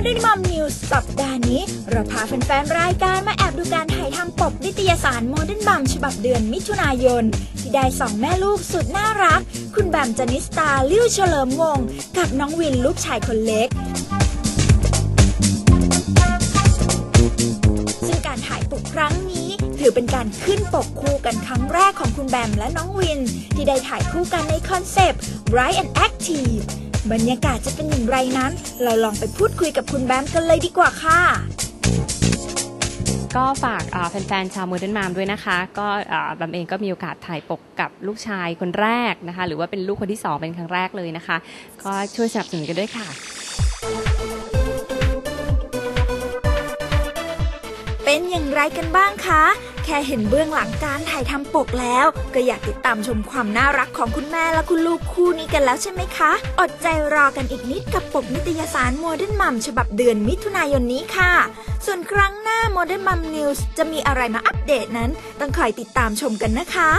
Modern Mom News สัปดาห์นี้ เราพาแฟนๆรายการมาแอบดูการถ่ายทำปกนิตยสาร Modern Mom ฉบับเดือนมิถุนายน ที่ได้สองแม่ลูกสุดน่ารัก คุณแบมจนิสตาลิ้วเฉลิมวง กับน้องวินลูกชายคนเล็กซึ่งการถ่ายปกครั้งนี้ ถือเป็นการขึ้นปกคู่กันครั้งแรกของคุณแบมและน้องวิน ที่ได้ถ่ายคู่กันในคอนเซปต์ Bright and Active บรรยากาศจะเป็นอย่างไรนั้น เราลองไปพูดคุยกับคุณแบมกันเลยดีกว่าค่ะ ก็ฝากอ่าแฟนๆชาว Modern Mom ด้วยนะคะ ก็อ่าแบมเองก็มีโอกาสถ่ายปกกับลูกชายคนแรกนะคะ หรือว่าเป็นลูกคนที่สองเป็นครั้งแรกเลยนะคะ ก็ช่วยสนับสนุนกันด้วยค่ะ เป็นอย่างไรกันบ้างคะ แค่เห็นเบื้องหลังการถ่ายทำปกแล้ว ก็อยากติดตามชมความน่ารักของคุณแม่และคุณลูกคู่นี้กันแล้วใช่ไหมคะ อดใจรอกันอีกนิดกับปกนิตยสารโมเดิร์นมัมฉบับเดือนมิถุนายนนี้ค่ะ ส่วนครั้งหน้าโมเดิร์นมัมนิวส์จะมีอะไรมาอัปเดตนั้น ต้องคอยติดตามชมกันนะคะ